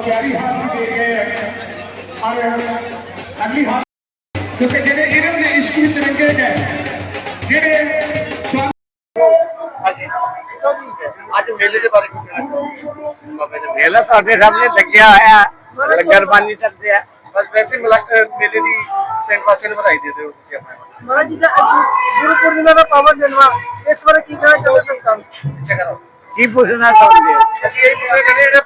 ਪਿਆਰੀ ਹਾਜ਼ਰੀ ਦੇ ਗਏ ਔਰ ਅਗਲੀ ਹਾਜ਼ਰੀ ਕਿਉਂਕਿ ਜਿਹੜੇ ਇਹਨਾਂ ਦੇ ਇਸ਼ਕ ਵਿੱਚ ਰੰਗੇ ਗਏ ਜਿਹੜੇ ਅੱਜ ਮੇਲੇ ਦੇ ਬਾਰੇ ਮੇਲੇ ਤੁਹਾਡੇ ਸਾਹਮਣੇ ਲੱਗਿਆ ਹੋਇਆ ਲੰਗਰ ਪਾਣੀ ਚੱਲਦੇ ਆ। ਬਸ ਵੈਸੇ ਮਿਲਾ- ਦੀ ਪਿੰਡ ਵਾਸੀਆਂ ਨੂੰ ਵਧਾਈ ਦੇ ਦਿਓ ਤੁਸੀਂ ਆਪਣੇ। ਮਹਾਰਾਜ ਜੀ ਦਾ ਅੱਜ ਗੁਰੂ ਪੂਰਨਿਮਾ ਦਾ ਪਾਵਨ ਦਿਨ ਵਾ ਇਸ ਬਾਰੇ ਕੀ ਕਹਿਣਾ ਚਾਹੁੰਦੇ ਕਰੋ। ਕੀ ਪੁੱਛਣਾ ਚਾਹੁੰਦੇ? ਅਸੀਂ ਇਹ ਪੁੱਛਣਾ ਚਾਹੁੰਦੇ ਜਿਹੜਾ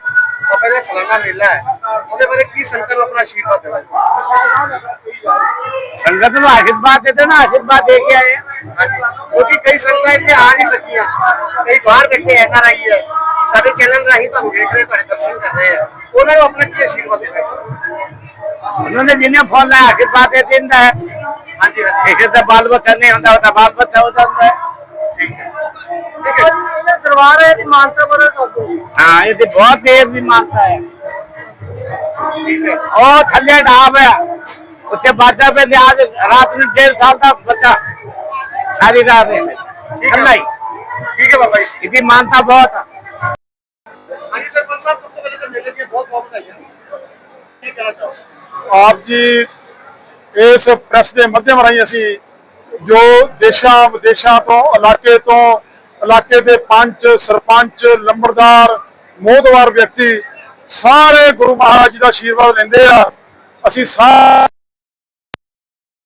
ਬਾਬੇ ਦਾ ਸਾਲਾਨਾ ਮੇਲਾ ਹੈ ਉਹਦੇ ਬਾਰੇ ਕੀ ਸੰਗਤ ਨੂੰ ਆਪਣਾ ਆਸ਼ੀਰਵਾਦ ਦੇਣਾ ਸੰਗਤ ਨੂੰ ਆਸ਼ੀਰਵਾਦ ਦੇ ਦੇਣਾ ਆਸ਼ੀਰਵਾਦ ਦੇ ਕੇ ਆਏ ਆ। ਹਾਂਜੀ ਕਿਉਂਕਿ ਕਈ ਸੰਗਤਾਂ ਇੱਥੇ ਆ ਨਹੀਂ ਸਕੀਆਂ ਕਈ ਬਾਹਰ ਬੈਠੇ ਐਨ ਆਰ ਆਈ ਹੈ ਸਾਡੇ ਚੈਨਲ ਰਾਹੀਂ ਤੁਹਾਨੂੰ ਦੇਖ ਰਹੇ ਤੁਹਾਡੇ ਦਰਸ਼ਨ ਕਰ ਰਹੇ ਆ ਉਹਨਾਂ ਨੂੰ ਆਪਣਾ ਕੀ ਆਸ਼ੀਰਵਾਦ ਦੇਣਾ ਚਾਹੁੰਦੇ ਉਹਨਾਂ ਨੇ ਜਿਹਨੇ ਫੋਨ ਲਾਇਆ ਆਸ਼ੀਰਵਾਦ ਦੇ ਦਿੰਦਾ ਹੈ ਹਾਂਜੀ ਹਾਂਜੀ ਕਿਸੇ ਦਾ ਬਾਲ ਬੱਚਾ ਨਹੀਂ ਹੁੰਦਾ ਉਹਦਾ ਬਾਲ ਬੱਚਾ ਹੋ ਜਾਂਦਾ ਹੈ ਠੀਕ ਹੈ ਠੀਕ ਹੈ ਇਹ ਦਰਬਾਰ ਹੈ ਦੀ ਮਾਨਤਾ ਹਾਂ ਇਹ ਤੇ ਬਹੁਤ ਦੇਰ ਦੀ ਮੰਗਤਾ ਹੈ। ਠੀਕ ਹੈ ਉਹ ਥੱਲੇ ਡਾਬ ਹੈ। ਉੱਥੇ ਬਾਜਾ ਪੇ ਤੇ ਅੱਜ ਰਾਤ ਨੂੰ 1.5 ਸਾਲ ਦਾ ਬੱਚਾ ਸਾਰੀ ਰਾਤ ਹੈ ਥੱਲੇ ਹੀ ਠੀਕ ਹੈ ਬਾਬਾ ਜੀ। ਇਹਦੀ ਮਾਨਤਾ ਬਹੁਤ ਹੈ ਹਾਂਜੀ ਸਰਪੰਚ ਸਾਹਿਬ ਸਭ ਤੋਂ ਪਹਿਲੇ ਤਾਂ ਮੇਲੇ ਦੀਆਂ ਬਹੁਤ ਬਹੁਤ ਵਧਾਈਆਂ। ਕੀ ਕਹਿਣਾ ਚਾਹੋਗੇ? ਆਪ ਜੀ ਇਸ ਪ੍ਰੈਸ ਦੇ ਮਾਧਿਅਮ ਰਾਹੀਂ ਅਸੀਂ ਜੋ ਦੇਸ਼ਾਂ ਵਿਦੇਸ਼ਾਂ ਤੋਂ ਇਲਾਕੇ ਤੋਂ ਇਲਾਕੇ ਦੇ ਪੰਚ ਸਰਪੰਚ ਲੰਬੜਦਾਰ ਮੋਹਦਵਾਰ ਵਿਅਕਤੀ ਸਾਰੇ ਗੁਰੂ ਮਹਾਰਾਜ ਜੀ ਦਾ ਆਸ਼ੀਰਵਾਦ ਲੈਂਦੇ ਆ। ਅਸੀਂ ਸਾਰੇ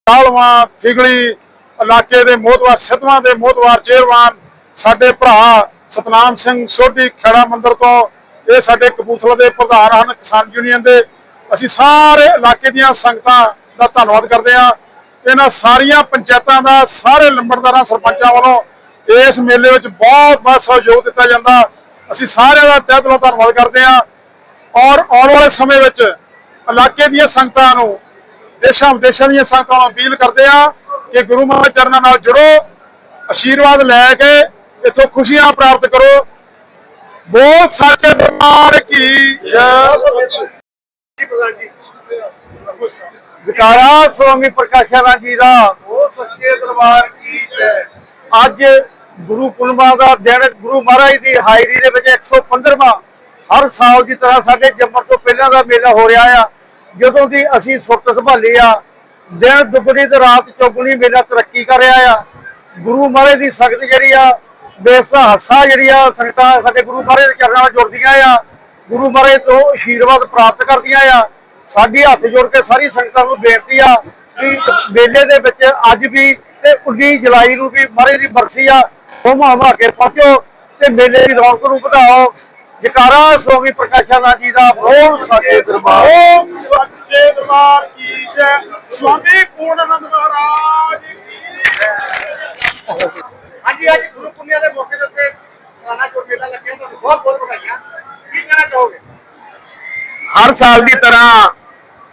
ਕਾਲਵਾ ਥਿਗਲੀ ਇਲਾਕੇ ਦੇ ਮੋਹਦਵਾਰ ਸਿੱਧਵਾਂ ਦੇ ਮੋਹਦਵਾਰ ਚੇਅਰਮੈਨ ਸਾਡੇ ਭਰਾ ਸਤਨਾਮ ਸਿੰਘ ਸੋਢੀ ਖੇੜਾ ਮੰਦਰ ਤੋਂ ਇਹ ਸਾਡੇ ਕਪੂਰਥਲਾ ਦੇ ਪ੍ਰਧਾਨ ਹਨ ਕਿਸਾਨ ਯੂਨੀਅਨ ਦੇ। ਅਸੀਂ ਸਾਰੇ ਇਲਾਕੇ ਦੀਆਂ ਸੰਗਤਾਂ ਦਾ ਧੰਨਵਾਦ ਕਰਦੇ ਹਾਂ। ਇਹਨਾਂ ਸਾਰੀਆਂ ਪੰਚਾਇਤਾਂ ਦਾ, ਸਾਰੇ ਲੰਬੜਦਾਰਾਂ, ਸਰਪੰਚਾਂ ਵੱਲੋਂ ਇਸ ਮੇਲੇ ਵਿੱਚ ਬਹੁਤ ਬਹੁਤ ਸਹਿਯੋਗ ਦਿੱਤਾ ਜਾਂਦਾ। ਅਸੀਂ ਸਾਰਿਆਂ ਦਾ ਤਹਿ ਦਿਲੋਂ ਧੰਨਵਾਦ ਕਰਦੇ ਹਾਂ। ਔਰ ਆਉਣ ਵਾਲੇ ਸਮੇਂ ਵਿੱਚ ਇਲਾਕੇ ਦੀਆਂ ਸੰਗਤਾਂ ਨੂੰ ਦੇਸ਼ਾਂ ਵਿਦੇਸ਼ਾਂ ਦੀਆਂ ਸੰਗਤਾਂ ਨੂੰ ਅਪੀਲ ਕਰਦੇ ਆ ਕਿ ਗੁਰੂ ਮਹਾਰਾਜ ਚਰਨਾਂ ਨਾਲ ਜੁੜੋ ਆਸ਼ੀਰਵਾਦ ਲੈ ਕੇ ਇੱਥੋਂ ਖੁਸ਼ੀਆਂ ਪ੍ਰਾਪਤ ਕਰੋ। ਬੋਲ ਸੱਚੇ ਦਰਬਾਰ ਕੀ ਵਿਕਾਰਾ ਸਵਾਮੀ ਪ੍ਰਕਾਸ਼ਾ ਜੀ ਦਾ। ਉਹ ਸੱਚੇ ਦਰਬਾਰ ਕੀ ਜੈ। ਅੱਜ ਗੁਰੂ ਪੁਰਨਮਾ ਦਾ ਦਿਨ ਗੁਰੂ ਮਹਾਰਾਜ ਦੀ ਹਾਜ਼ਰੀ ਦੇ ਵਿੱਚ 115ਵਾਂ ਹਰ ਸਾਲ ਦੀ ਤਰ੍ਹਾਂ ਸਾਡੇ ਜੰਮਣ ਤੋਂ ਪਹਿਲਾਂ ਦਾ ਮੇਲਾ ਹੋ ਰਿਹਾ ਆ। ਜਦੋਂ ਦੀ ਅਸੀਂ ਸੁਰਤ ਸੰਭਾਲੀ ਆ, ਦਿਨ ਦੁਗਣੀ ਤੇ ਰਾਤ ਚੌਗੁਣੀ ਮੇਲਾ ਤਰੱਕੀ ਕਰ ਰਿਹਾ ਆ। ਗੁਰੂ ਮਹਾਰਾਜ ਦੀ ਸਖਤ ਜਿਹੜੀ ਆ, ਬੇਸਾ ਹੱਸਾ ਜਿਹੜੀ ਆ, ਸੰਗਤਾਂ ਸਾਡੇ ਗੁਰੂ ਮਹਾਰਾਜ ਦੇ ਚਰਨਾਂ ਨਾਲ ਜੁੜਦੀਆਂ ਆ। ਗੁਰੂ ਮਹਾਰਾਜ ਤੋਂ ਆਸ਼ੀਰਵਾਦ ਪ੍ਰਾਪਤ ਕਰਦੀਆਂ ਆ। ਸਾਡੀ ਹੱਥ ਜੋੜ ਕੇ ਸਾਰੀ ਸੰਗਤਾਂ ਨੂੰ ਬੇਨਤੀ ਆ ਕਿ ਮੇਲੇ ਦੇ ਵਿੱਚ ਅੱਜ ਵੀ ਤੇ 19 ਜੁਲਾਈ ਨੂੰ ਵੀ ਮਹਾਰਾਜ ਦੀ ਬਰਸੀ ਆ। ਹੁਮ ਹਮਾ ਕੇ ਪਹੁੰਚੋ ਤੇ ਮੇਲੇ ਦੀ ਰੌਣਕ ਨੂੰ ਵਧਾਓ। ਜਕਾਰਾ ਸਵਾਮੀ ਪ੍ਰਕਾਸ਼ਾ ਜੀ ਦਾ ਬੋਲ ਸਾਡੇ ਦਰਬਾਰ। ਓਮ ਸੱਚੇ ਦਰਬਾਰ ਕੀ ਜੈ। ਸਵਾਮੀ ਪੂਰਨਨੰਦ ਮਹਾਰਾਜ ਕੀ ਹਾਂਜੀ ਅੱਜ ਗੁਰੂ ਪੁੰਨਿਆ ਦੇ ਮੌਕੇ ਦੇ ਉੱਤੇ ਸਾਲਾਨਾ ਜੋ ਮੇਲਾ ਲੱਗਿਆ। ਤੁਹਾਨੂੰ ਬਹੁਤ ਬਹੁਤ ਵਧਾਈਆਂ। ਕੀ ਕਹਿਣਾ ਚਾਹੋਗੇ? ਹਰ ਸਾਲ ਦੀ ਤਰ੍ਹਾਂ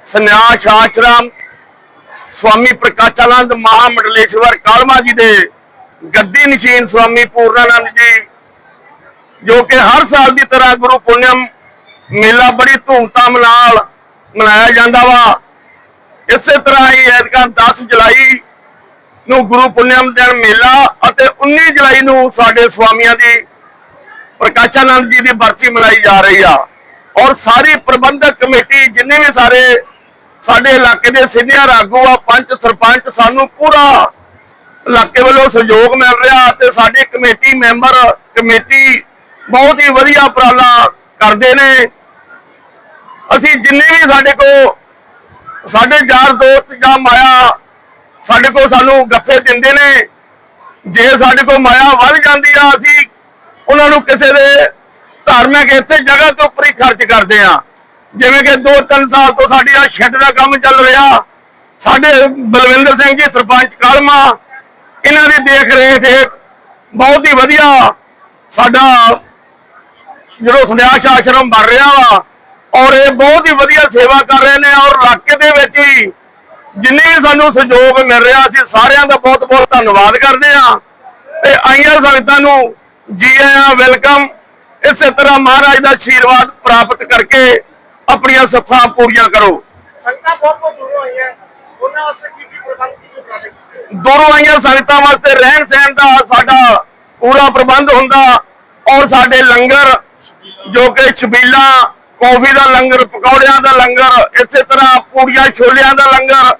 ਸੰਨਿਆਸ ਆਸ਼ਰਮ ਸਵਾਮੀ ਪ੍ਰਕਾਸ਼ਾਨੰਦ ਮਹਾਮੰਡਲੇਸ਼ਵਰ ਕਾਲਮਾ ਜੀ ਦੇ ਗੱਦੀ ਨਸ਼ੀਨ ਸਵਾਮੀ ਪੂਰਨਾਨੰਦ ਜੀ, ਜੋ ਕਿ ਹਰ ਸਾਲ ਦੀ ਤਰ੍ਹਾਂ ਗੁਰੂ ਪੁੰਨਮ ਮੇਲਾ ਬੜੀ ਧੂਮਧਾਮ ਨਾਲ ਮਨਾਇਆ ਜਾਂਦਾ ਵਾ। ਇਸੇ ਤਰ੍ਹਾਂ ਹੀ ਐਤਕਾਂ 10 ਜੁਲਾਈ ਨੂੰ ਗੁਰੂ ਪੁੰਨਮ ਦਿਨ ਮੇਲਾ ਅਤੇ 19 ਜੁਲਾਈ ਨੂੰ ਸਾਡੇ ਸਵਾਮੀਆਂ ਦੀ ਪ੍ਰਕਾਸ਼ਾਨੰਦ ਜੀ ਦੀ ਬਰਸੀ ਮਨਾਈ ਜਾ ਰਹੀ ਆ। ਔਰ ਸਾਰੀ ਪ੍ਰਬੰਧਕ ਕਮੇਟੀ ਜਿੰਨੇ ਵੀ ਸਾਰੇ ਸਾਡੇ ਇਲਾਕੇ ਦੇ ਸੀਨੀਅਰ ਆਗੂ ਆ, ਪੰਚ, ਸਰਪੰਚ ਸਾਨੂੰ ਪੂਰਾ ਇਲਾਕੇ ਵੱਲੋਂ ਸਹਿਯੋਗ ਮਿਲ ਰਿਹਾ ਤੇ ਸਾਡੇ ਕਮੇਟੀ ਮੈਂਬਰ ਕਮੇਟੀ ਬਹੁਤ ਹੀ ਵਧੀਆ ਉਪਰਾਲਾ ਕਰਦੇ ਨੇ। ਅਸੀਂ ਜਿੰਨੇ ਵੀ ਸਾਡੇ ਕੋ ਸਾਡੇ ਯਾਰ ਦੋਸਤ ਜਾਂ ਮਾਇਆ ਸਾਡੇ ਕੋ ਸਾਨੂੰ ਗੱਫੇ ਦਿੰਦੇ ਨੇ। ਜੇ ਸਾਡੇ ਕੋ ਮਾਇਆ ਵੱਧ ਜਾਂਦੀ ਆ, ਅਸੀਂ ਉਹਨਾਂ ਨੂੰ ਕਿਸੇ ਦੇ ਧਾਰਮਿਕ ਇੱਥੇ ਜਗ੍ਹਾ ਤੋਂ ਉੱਪਰ ਹੀ ਖਰਚ ਕਰਦੇ ਆ ਜਿਵੇਂ ਕਿ 2-3 ਸਾਲ ਤੋਂ ਸਾਡੀ ਆ ਸ਼ੈੱਡ ਦਾ ਕੰਮ ਚੱਲ ਰਿਹਾ। ਸਾਡੇ ਬਲਵਿੰਦਰ ਸਿੰਘ ਜੀ, ਸਰਪੰਚ ਕਾਲਮਾ ਇਹਨਾਂ ਦੀ ਦੇਖ ਰੇਖ ਹੇਠ ਬਹੁਤ ਹੀ ਵਧੀਆ ਸਾਡਾ ਜਦੋਂ ਸੰਧਿਆਸ਼ ਆਸ਼ਰਮ ਬਣ ਰਿਹਾ ਵਾ, ਔਰ ਇਹ ਬਹੁਤ ਹੀ ਵਧੀਆ ਸੇਵਾ ਕਰ ਰਹੇ ਨੇ, ਔਰ ਇਲਾਕੇ ਦੇ ਵਿੱਚ ਵੀ ਜਿੰਨੇ ਵੀ ਸਾਨੂੰ ਸਹਿਯੋਗ ਮਿਲ ਰਿਹਾ, ਅਸੀਂ ਸਾਰਿਆਂ ਦਾ ਬਹੁਤ ਬਹੁਤ ਧੰਨਵਾਦ ਕਰਦੇ ਹਾਂ। ਤੇ ਆਈਆਂ ਸੰਗਤਾਂ ਨੂੰ ਜੀ ਆਇਆਂ ਵੈਲਕਮ। ਇਸੇ ਤਰ੍ਹਾਂ ਮਹਾਰਾਜ ਦਾ ਆਸ਼ੀਰਵਾਦ ਪ੍ਰਾਪਤ ਕਰਕੇ ਆਪਣੀਆਂ ਸੱਥਾਂ ਪੂਰੀਆਂ ਕਰੋ। ਸੰਗਤਾਂ ਬਹੁਤ ਬਹੁਤ ਦੂਰੋਂ ਆਈਆਂ। ਉਹਨਾਂ ਵਾਸਤੇ ਕੀ ਕੀ ਪ੍ਰਬੰਧ ਕੀ ਕੀ ਦੂਰੋਂ ਆਈਆਂ ਸੰਗਤਾਂ ਵਾਸਤੇ ਰਹਿਣ ਸਹਿਣ ਦਾ ਸਾਡਾ ਪੂਰਾ ਪ੍ਰਬੰਧ ਹੁੰਦਾ। ਔਰ ਸਾਡੇ ਲੰਗਰ, ਜੋ ਕਿ ਛਬੀਲਾ, ਕੌਫੀ ਦਾ ਲੰਗਰ, ਪਕੌੜਿਆਂ ਦਾ ਲੰਗਰ, ਇਸੇ ਤਰ੍ਹਾਂ ਪੂੜੀਆਂ, ਛੋਲਿਆਂ ਦਾ ਲੰਗਰ।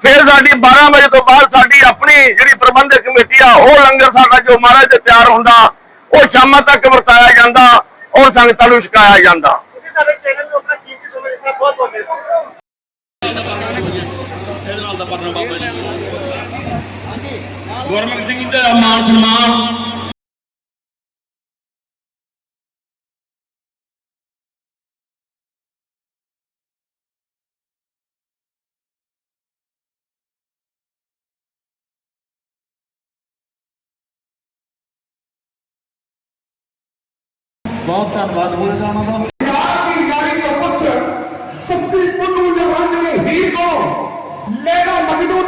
ਫਿਰ ਸਾਡੀ 12 ਵਜੇ ਤੋਂ ਬਾਅਦ ਸਾਡੀ ਆਪਣੀ ਜਿਹੜੀ ਪ੍ਰਬੰਧਕ ਕਮੇਟੀ ਆ, ਉਹ ਲੰਗਰ ਸਾਡਾ ਜੋ ਮਹਾਰਾਜ ਦੇ ਤਿਆਰ ਹੁੰਦਾ, ਉਹ ਸ਼ਾਮਾਂ ਤੱਕ ਵਰਤਾਇਆ ਜਾਂਦਾ ਔਰ ਸੰਗਤਾਂ ਨੂੰ ਛਕਾਇਆ ਜਾਂਦਾ। ਤੁਸੀਂ ਸਾਡੇ ਚੈਨਲ ਨੂੰ ਆਪਣਾ ਕੀਮਤੀ ਸਮਾਂ ਦਿੱਤਾ ਬਹੁਤ ਬਹੁਤ ਮਿਹਰਬਾਨੀ ਗੁਰਮੁਖ ਸਿੰਘ ਦਾ ਮਾਨ ਸਨਮਾਨ ਯਾਰ ਦੀ ਗਾੜੀ ਤੋਂ ਪੁੱਛ ਸੱਸੀ ਪੁੱਲੂ ਜਵਾਨ ਨੇ ਹੀ ਕੋ ਲੈਣਾ ਮਜਨੂ ਦੀ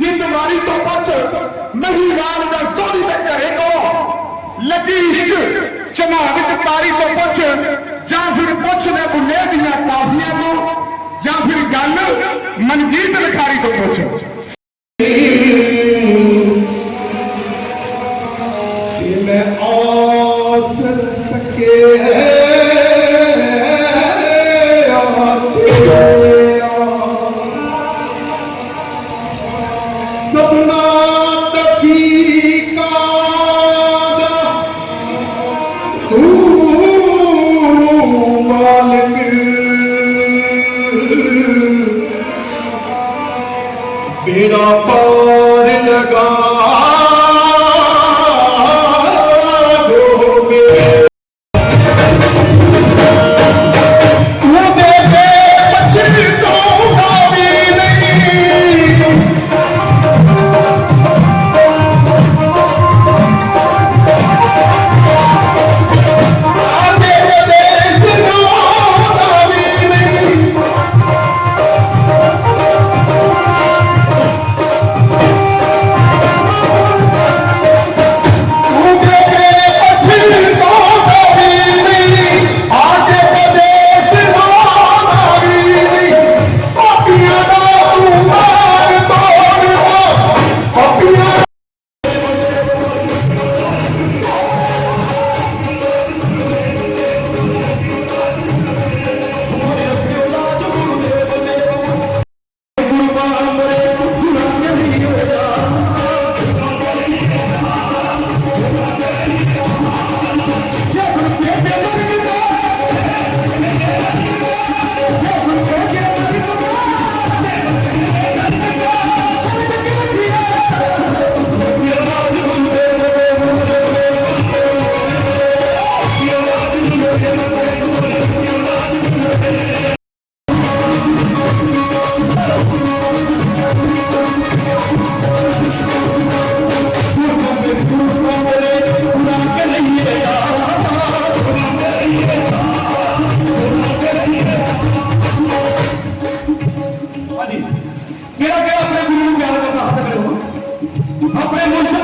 ਜ਼ਿੰਦਵਾਰੀ ਤੋਂ ਪੁੱਛ ਨਹੀਂ ਦਾ ਸੋਹਣੀ ਦੇ ਘਰੇ ਕੋ। ਲੱਗੀ ਇੱਕ ਚਨਾ ਤਾਰੀ ਤੋਂ ਪੁੱਛ ਜਾਂ ਫਿਰ ਪੁੱਛ ਲੈ ਬੁੱਲੇ ਦੀਆਂ ਕਾਫੀਆਂ ਤੋਂ ਜਾਂ ਫਿਰ ਗੱਲ ਮਨਜੀਤ ਲਖਾਰੀ ਤੋਂ ਪੁੱਛ। ਮੈਂ ਆਸ ਤੱਕੇ ਬੇੜਾ ਪਾਰ ਲਗਾ हाँ अपने गुरु प्यार अपने मुझसे